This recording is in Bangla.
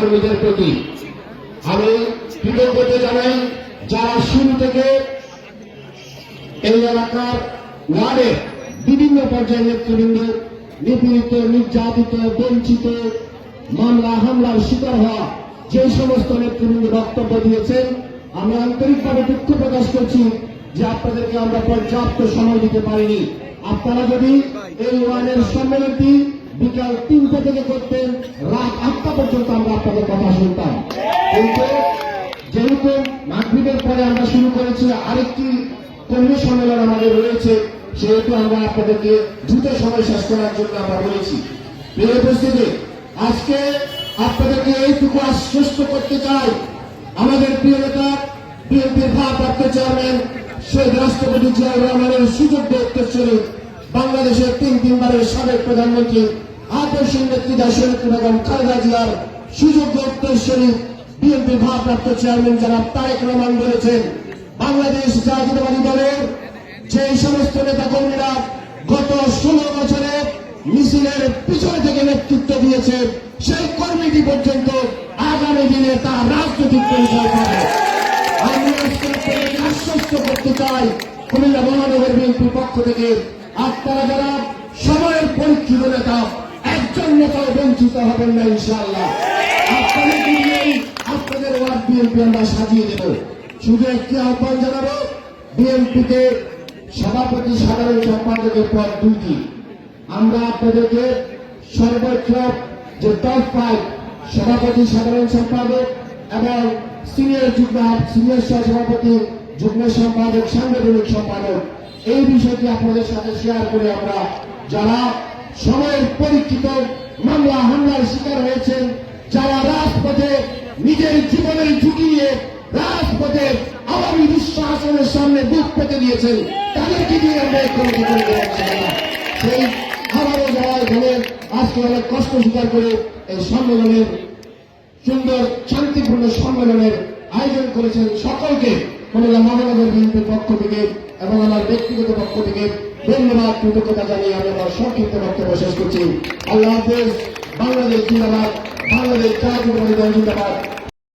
কর্মীদের প্রতি আমি কৃতজ্ঞতা জানাই যারা শুরু থেকে এই এলাকার ওয়ার্ডের বিভিন্ন পর্যায়ের নেতৃবৃন্দ, নিপীড়িত, নির্যাতিত, বঞ্চিত, মামলা, হামলার শিকার হওয়া যে সমস্ত নেতৃবৃন্দ বক্তব্য দিয়েছেন, আমি আন্তরিকভাবে দুঃখ প্রকাশ করছি যে আপনাদেরকে আমরা পর্যাপ্ত সময় দিতে পারিনি। আপনারা যদি এই ওয়ার্ডের সম্মেলনটি বিকাল তিনটা থেকে করতেন রাত আটটা পর্যন্ত আমরা আপনাদের কথা শুনতাম। কিন্তু যেহেতু মাগরীবের পরে আমরা শুরু করেছি, আরেকটি কর্মী সম্মেলন আমাদের রয়েছে, সেহেতু আমরা আপনাদেরকে দ্রুত সময় শেষ করার জন্য আমরা বলেছি। প্রিয় উপস্থিতি, আজকে আপনাদেরকে এইটুকু আশ্বস্ত করতে চাই, আমাদের প্রিয় নেতা, বিএনপির ভারপ্রাপ্ত চেয়ারম্যান শহীদ রাষ্ট্রপতি জিয়াউর রহমানের সুযোগ্য উত্তরসূরি বাংলাদেশের তিন তিনবারের সাবেক প্রধানমন্ত্রী আদর্শিক নেত্রী শহীদ বেগম খালেদা জিয়ার সুযোগ্য উত্তরসূরি বিএনপি ভারপ্রাপ্ত চেয়ারম্যান জনাব তারেক রহমান বলেছেন, বাংলাদেশ জাতীয়তাবাদী দলের যে সমস্ত নেতা কর্মীরা গত ষোলো বছরে মিছিলের পিছনে থেকে নেতৃত্ব দিয়েছে সেই কর্মীটি পর্যন্ত আগামী দিনে তার রাজনৈতিক পরিচয় পাবে। আমি আশ্বস্ত করতে চাই, কুমিল্লা মহানগর বিএনপির পক্ষ থেকে আপনারা যারা সময়ের পরীক্ষিত নেতা একজন বঞ্চিত হবেন না ইনশাআল্লাহ। আপনাদের ওয়ার্ড বিএনপি আমরা সাজিয়ে দেব। শুধু একটি আহ্বান জানাব, বিএনপিতে সভাপতি সাধারণ সম্পাদকের পদ দুইটি। আমরা আপনাদেরকে সর্বোচ্চ যে টপ ফাইভ সভাপতি সাধারণ সম্পাদক এবং সিনিয়র যুগ্ম সিনিয়র সহ সভাপতি যুগ্ম সম্পাদক, সাংগঠনিক সম্পাদক, এই বিষয়টি আপনাদের সাথে শেয়ার করে আমরা যারা সময়ের পরীক্ষিত মামলা হামলার শিকার হয়েছেন যারা রাজপথে নিজের জীবনের ঝুঁকি নিয়ে রাজপথে আওয়ামী বিশ্ব আসনের সামনে বুক পেতে দিয়েছেন, তাদেরকে দিয়ে আমরা এই কমিটি করে সেই আবারও যারা এখানে আজকে অনেক কষ্ট স্বীকার করে এই সম্মেলনের সুন্দর শান্তিপূর্ণ সম্মেলনের আয়োজন করেছেন সকলকে। কুমিল্লা মহানগর বিএনপির পক্ষ থেকে এবং আমার ব্যক্তিগত পক্ষ থেকে ধন্যবাদ, কৃতজ্ঞতা জানিয়ে আমি আমার সংক্ষিপ্ত বক্তব্য শেষ করছি। আল্লাহ হাফেজ, বাংলাদেশ জিন্দাবাদ, বাংলাদেশ জাতীয় জিন্দাবাদ।